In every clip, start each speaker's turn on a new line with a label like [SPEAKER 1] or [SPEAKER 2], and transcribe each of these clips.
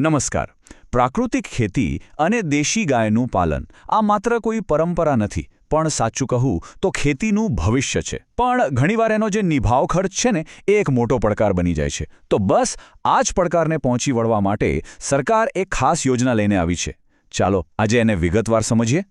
[SPEAKER 1] નમસ્કાર. પ્રાકૃતિક ખેતી અને દેશી ગાયનું પાલન, આ માત્ર કોઈ પરંપરા નથી, પણ સાચું કહું તો ખેતીનું ભવિષ્ય છે. પણ ઘણીવાર એનો જે નિભાવ ખર્ચ છે ને, એ એક મોટો પડકાર બની જાય છે. તો બસ, આ જ પડકારને પહોંચી વળવા માટે સરકાર એક ખાસ યોજના લઈને આવી છે. ચાલો, આજે એને વિગતવાર સમજીએ.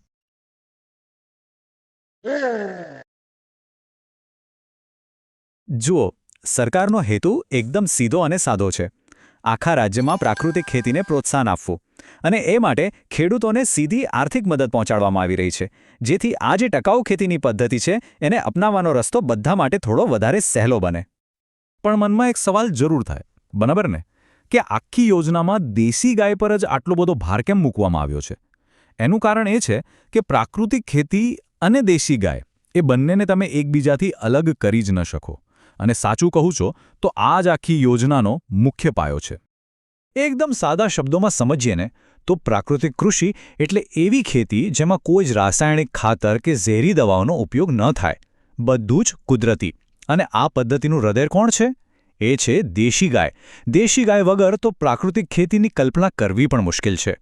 [SPEAKER 2] જુઓ, સરકારનો હેતુ એકદમ સીધો અને સાદો છે. આખા રાજ્યમાં પ્રાકૃતિક ખેતીને પ્રોત્સાહન આપવું અને એ માટે ખેડૂતોને સીધી આર્થિક મદદ પહોંચાડવામાં આવી રહી છે. જેથી આ જે ટકાઉ ખેતીની પદ્ધતિ છે, એને અપનાવવાનો રસ્તો બધા માટે થોડો વધારે સહેલો બને.
[SPEAKER 3] પણ મનમાં એક સવાલ જરૂર થાય, બરાબર ને? કે આખી યોજનામાં દેશી ગાય પર જ આટલો બધો ભાર કેમ મૂકવામાં આવ્યો છે? એનું કારણ એ છે કે પ્રાકૃતિક ખેતી અને દેશી ગાય એ બંનેને તમે એકબીજાથી અલગ કરી જ ન શકો. અને સાચું કહું છો, તો આ જ આખી યોજનાનો મુખ્ય પાયો છે.
[SPEAKER 2] એકદમ સાદા શબ્દોમાં સમજીએ ને, તો પ્રાકૃતિક કૃષિ એટલે એવી ખેતી જેમાં કોઈ જ રાસાયણિક ખાતર કે ઝેરી દવાઓનો ઉપયોગ ન થાય. બધું જ કુદરતી. અને આ પદ્ધતિનું હૃદય કોણ છે? એ છે દેશી ગાય. દેશી ગાય વગર તો પ્રાકૃતિક ખેતીની કલ્પના કરવી પણ મુશ્કેલ છે.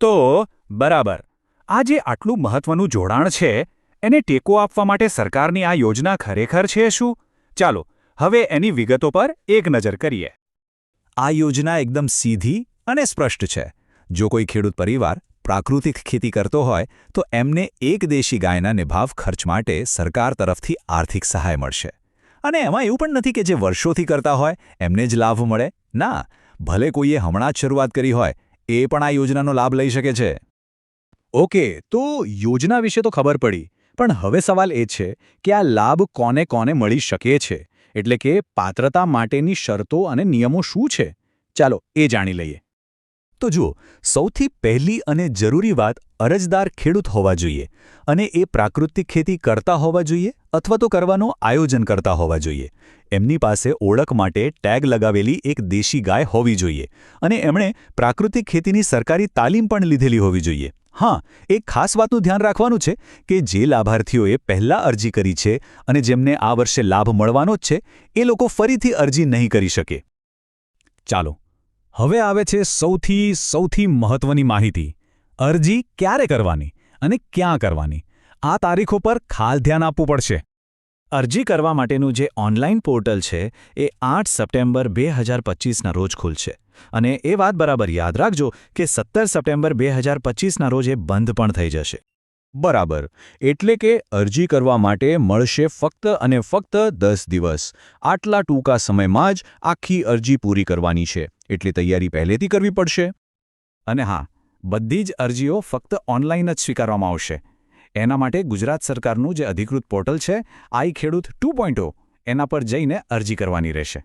[SPEAKER 4] તો, બરાબર. આ જે આટલું મહત્વનું જોડાણ છે, એને ટેકો આપવા માટે સરકારની આ યોજના ખરેખર છે શું? ચાલો, હવે એની વિગતો પર એક નજર કરીએ.
[SPEAKER 2] આ યોજના એકદમ સીધી અને સ્પષ્ટ છે. જો કોઈ ખેડૂત પરિવાર પ્રાકૃતિક ખેતી કરતો હોય, તો એમને એક દેશી ગાયના નિભાવ ખર્ચ માટે સરકાર તરફથી આર્થિક સહાય મળશે. અને એમાં એવું પણ નથી કે જે વર્ષોથી કરતા હોય, એમને જ લાભ મળે. ના, ભલે કોઈએ હમણાં જ શરૂઆત કરી હોય, એ પણ આ યોજનાનો લાભ લઈ શકે છે. ઓકે, તો યોજના વિશે તો ખબર પડી. પણ હવે સવાલ એ છે કે આ લાભ કોને કોને મળી શકે છે? એટલે કે પાત્રતા માટેની શરતો અને નિયમો શું છે? ચાલો એ જાણી લઈએ. તો જુઓ, સૌથી પહેલી અને જરૂરી વાત અરજદાર ખેડૂત હોવા જોઈએ અને એ પ્રાકૃતિક ખેતી કરતા હોવા જોઈએ અથવા તો કરવાનો આયોજન કરતા હોવા જોઈએ. એમની પાસે ઓળખ માટે ટેગ લગાવેલી એક દેશી ગાય હોવી જોઈએ અને એમણે પ્રાકૃતિક ખેતીની સરકારી તાલીમ પણ લીધેલી હોવી જોઈએ. હા, એક ખાસ વાતનું ધ્યાન રાખવાનું છે કે જે લાભાર્થીઓએ પહેલાં અરજી કરી છે અને જેમને આ વર્ષે લાભ મળવાનો જ છે, એ લોકો ફરીથી અરજી નહીં કરી શકે.
[SPEAKER 3] ચાલો, હવે આવે છે સૌથી સૌથી મહત્વની માહિતી. અરજી ક્યારે કરવાની અને ક્યાં કરવાની? આ તારીખો પર ખાસ ધ્યાન આપવું પડશે.
[SPEAKER 2] અરજી કરવા માટેનું જે ઓનલાઈન પોર્ટલ છે, એ આઠ સપ્ટેમ્બર બે હજાર પચીસના રોજ ખુલશે. અને એ વાત બરાબર યાદ રાખજો કે સત્તર સપ્ટેમ્બર બે હજાર પચીસના રોજ એ બંધ પણ થઈ જશે.
[SPEAKER 1] બરાબર. એટલે કે અરજી કરવા માટે મળશે ફક્ત અને ફક્ત દસ દિવસ. આટલા ટૂંકા સમયમાં જ આખી અરજી પૂરી કરવાની છે. એટલે તૈયારી પહેલેથી કરવી પડશે.
[SPEAKER 2] અને હા, બધી જ અરજીઓ ફક્ત ઓનલાઈન જ સ્વીકારવામાં આવશે. એના માટે ગુજરાત સરકારનું જે અધિકૃત પોર્ટલ છે, આઈ ખેડૂત ટુ એના પર જઈને અરજી કરવાની રહેશે.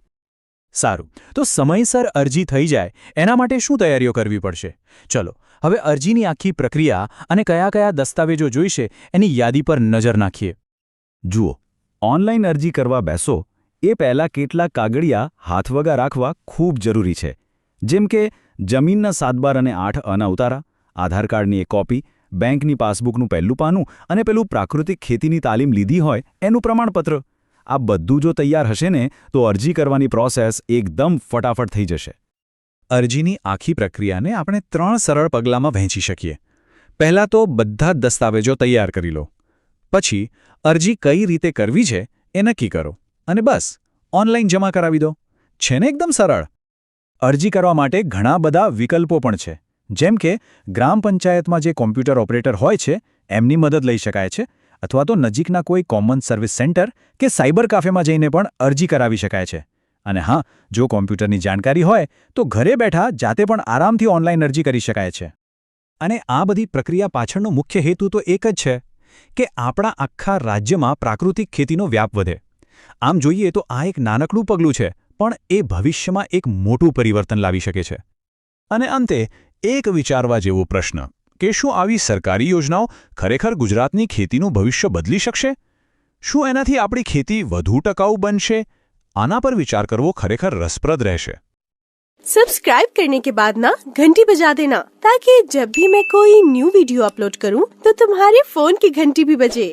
[SPEAKER 2] સારું. તો સમયસર અરજી થઈ જાય, એના માટે શું તૈયારીઓ કરવી પડશે? ચલો, હવે અરજીની આખી પ્રક્રિયા અને કયા કયા દસ્તાવેજો જોઈશે, એની યાદી પર નજર નાખીએ.
[SPEAKER 1] જુઓ, ઓનલાઈન અરજી કરવા બેસો, એ પહેલાં કેટલાક કાગળિયા હાથવગા રાખવા ખૂબ જરૂરી છે. જેમ કે, જમીનના સાતબાર અને આઠ અના ઉતારા આધાર કાર્ડની એક કોપી બેંકની પાસબુકનું પહેલું પાનું અને પેલું પ્રાકૃતિક ખેતીની તાલીમ લીધી હોય એનું પ્રમાણપત્ર. આ બધું જો તૈયાર હશે ને, તો અરજી કરવાની પ્રોસેસ એકદમ ફટાફટ થઈ જશે.
[SPEAKER 2] અરજીની આખી પ્રક્રિયાને આપણે ત્રણ સરળ પગલાંમાં વહેંચી શકીએ. પહેલાં તો બધા જ દસ્તાવેજો તૈયાર કરી લો. પછી, અરજી કઈ રીતે કરવી છે એ નક્કી કરો. અને બસ, ઓનલાઈન જમા કરાવી દો. છે ને એકદમ સરળ? અરજી કરવા માટે ઘણા બધા વિકલ્પો પણ છે. જેમ કે, ગ્રામ પંચાયતમાં જે કોમ્પ્યુટર ઓપરેટર હોય છે, એમની મદદ લઈ શકાય છે, અથવા તો નજીકના કોઈ કોમન સર્વિસ સેન્ટર કે સાયબર કાફેમાં જઈને પણ અરજી કરાવી શકાય છે. અને હા, જો કોમ્પ્યુટરની જાણકારી હોય, તો ઘરે બેઠા જાતે પણ આરામથી ઓનલાઈન અરજી કરી શકાય છે. અને આ બધી પ્રક્રિયા પાછળનો મુખ્ય હેતુ તો એક જ છે, કે આપણા આખા રાજ્યમાં પ્રાકૃતિક ખેતીનો વ્યાપ વધે. આમ જોઈએ તો આ એક નાનકડું પગલું છે, પણ એ ભવિષ્યમાં એક મોટું પરિવર્તન લાવી શકે છે. અને અંતે એક વિચારવા જેવો પ્રશ્ન કે શું આવી સરકારી યોજનાઓ ખરેખર ગુજરાતની ખેતીનું ભવિષ્ય બદલી શકશે શું એનાથી આપણી ખેતી વધુ ટકાઉ બનશે આના પર વિચાર કરવો ખરેખર રસપ્રદ રહેશે
[SPEAKER 5] सब्सक्राइब करने के बाद ना घंटी बजा देना ताकि जब भी मैं कोई न्यू वीडियो अपलोड करूं तो तुम्हारे फोन की घंटी भी बजे